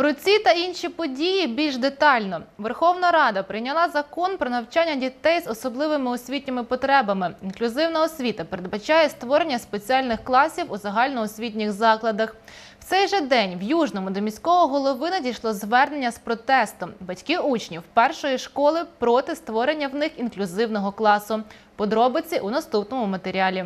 Про ці та інші події більш детально. Верховна Рада прийняла закон про навчання дітей з особливими освітніми потребами. Інклюзивна освіта передбачає створення спеціальних класів у загальноосвітніх закладах. В цей же день в Южному до міського голови надійшло звернення з протестом. Батьки учнів першої школи проти створення в них інклюзивного класу. Подробиці у наступному матеріалі.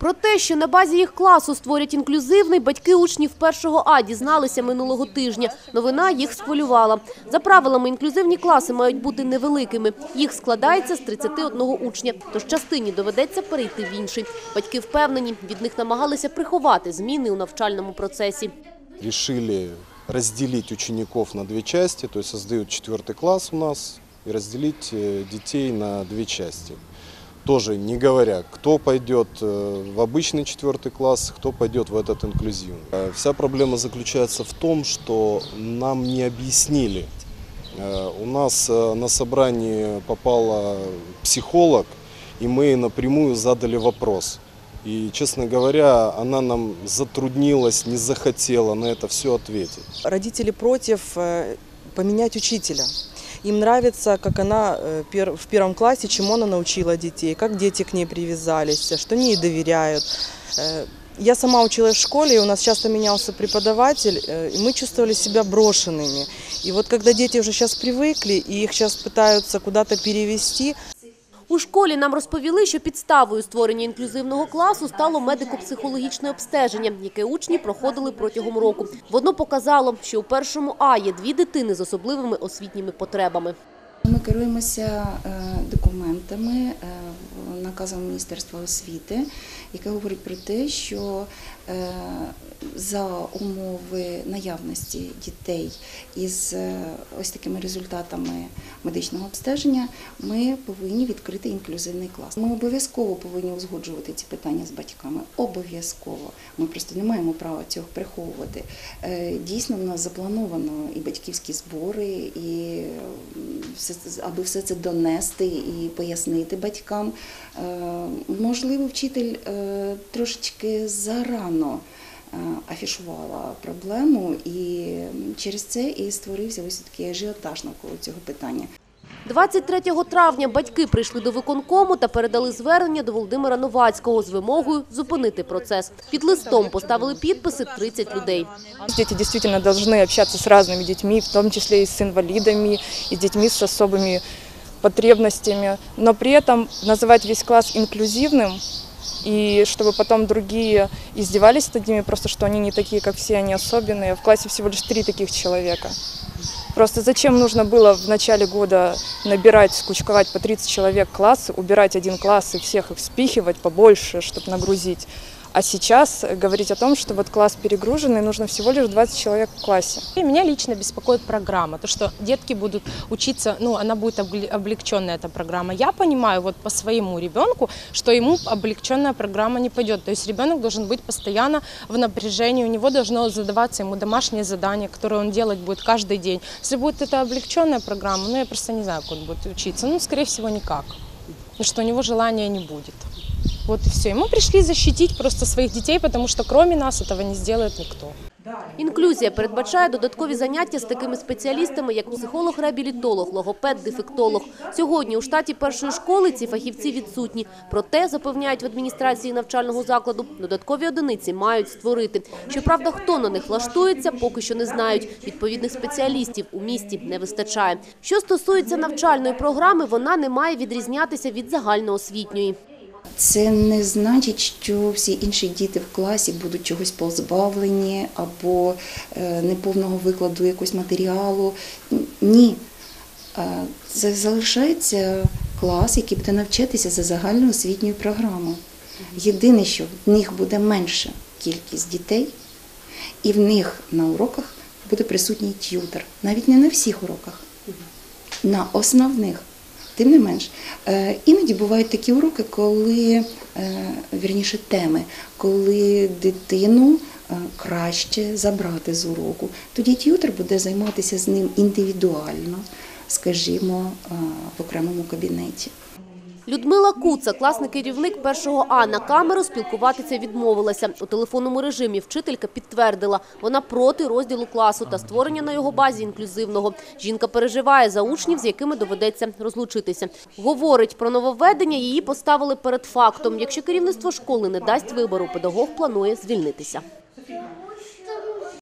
Про те, що на базі їх класу створять інклюзивний, батьки учнів першого А дізналися минулого тижня. Новина їх схвилювала. За правилами, інклюзивні класи мають бути невеликими. Їх складається з 31 учня, тож частині доведеться перейти в інший. Батьки впевнені, від них намагалися приховати зміни у навчальному процесі. решили разделить учеников на две части, то есть создают класс у нас, и разделить э, детей на две части. Тоже не говоря, кто пойдет э, в обычный четвертый класс, кто пойдет в этот инклюзивный. Э, Вся проблема заключается в том, что нам не объяснили. Э, У нас на собрании попала психолог, и мы напрямую задали вопрос. И, честно говоря, она нам затруднилась, не захотела на это все ответить. Родители против поменять учителя. Им нравится, как она э, пер- в первом классе, чему она научила детей, как дети к ней привязались, что они ей доверяют. Э, Я сама училась в школе, и у нас часто менялся преподаватель, э, и мы чувствовали себя брошенными. И вот когда дети уже сейчас привыкли, и их сейчас пытаются куда-то перевести, у школі нам розповіли, що підставою створення інклюзивного класу стало медико-психологічне обстеження, яке учні проходили протягом року. Воно показало, що у першому А є дві дитини з особливими освітніми потребами. Ми керуємося е, документами, е, наказом Міністерства освіти, яке говорить про те, що за умови наявності дітей із е, ось такими результатами медичного обстеження ми повинні відкрити інклюзивний клас. Ми обов'язково повинні узгоджувати ці питання з батьками. Обов'язково. Ми просто не маємо права цього приховувати. Е, Дійсно, в нас заплановано і батьківські збори, і все аби все це донести і пояснити батькам. Е, Можливо, вчитель е, трошечки зарано е, афішувала проблему, і через це і створився ось такий ажіотаж навколо цього питання. 23 травня батьки прийшли до виконкому та передали звернення до Володимира Новацького з вимогою зупинити процес. Під листом поставили підписи 30 людей. Дети действительно должны общаться с разными детьми, в том числе и с инвалидами, и с детьми с особыми потребностями, но при этом называть весь класс инклюзивным, И чтобы потом другие издевались над ними, просто что они не такие, как все, они особенные. В классе всего лишь три таких человека. Просто зачем нужно было в начале года набирать, скучковать по 30 человек классы, убирать один класс и всех их спихивать побольше, чтобы нагрузить. А сейчас говорить о том, что вот класс перегруженный, нужно всего лишь 20 человек в классе. И меня лично беспокоит программа, то, что детки будут учиться, ну, она будет облегченная, эта программа. Я понимаю вот по своему ребенку, что ему облегченная программа не пойдет. То есть ребенок должен быть постоянно в напряжении, у него должно задаваться ему домашнее задание, которое он делать будет каждый день. Если будет это облегченная программа, ну, я просто не знаю, как он будет учиться. Ну, скорее всего, никак. Потому что у него желания не будет. Вот и все. И мы пришли защитить просто своих детей, потому что кроме нас этого не сделает никто. Інклюзія передбачає додаткові заняття з такими спеціалістами, як психолог-реабілітолог, логопед, дефектолог. Сьогодні у штаті першої школи ці фахівці відсутні. Проте, запевняють в адміністрації навчального закладу, додаткові одиниці мають створити. Щоправда, хто на них влаштується, поки що не знають. Відповідних спеціалістів у місті не вистачає. Що стосується навчальної програми, вона не має відрізнятися від загальноосвітньої. Це не значить, що всі інші діти в класі будуть чогось позбавлені або е, неповного викладу якогось матеріалу. Ні. Це залишається клас, який буде навчатися за загальноосвітньою програмою. Єдине, що в них буде менша кількість дітей, і в них на уроках буде присутній т'ютер. Навіть не на всіх уроках, на основних. Тим не менш, е, іноді бувають такі уроки, коли е, вірніше теми, коли дитину е, краще забрати з уроку. Тоді т'ютер буде займатися з ним індивідуально, скажімо, в окремому кабінеті. Людмила Куца, класний керівник першого А, на камеру спілкуватися відмовилася. У телефонному режимі вчителька підтвердила, вона проти розділу класу та створення на його базі інклюзивного. Жінка переживає за учнів, з якими доведеться розлучитися. Говорить, про нововведення її поставили перед фактом. Якщо керівництво школи не дасть вибору, педагог планує звільнитися.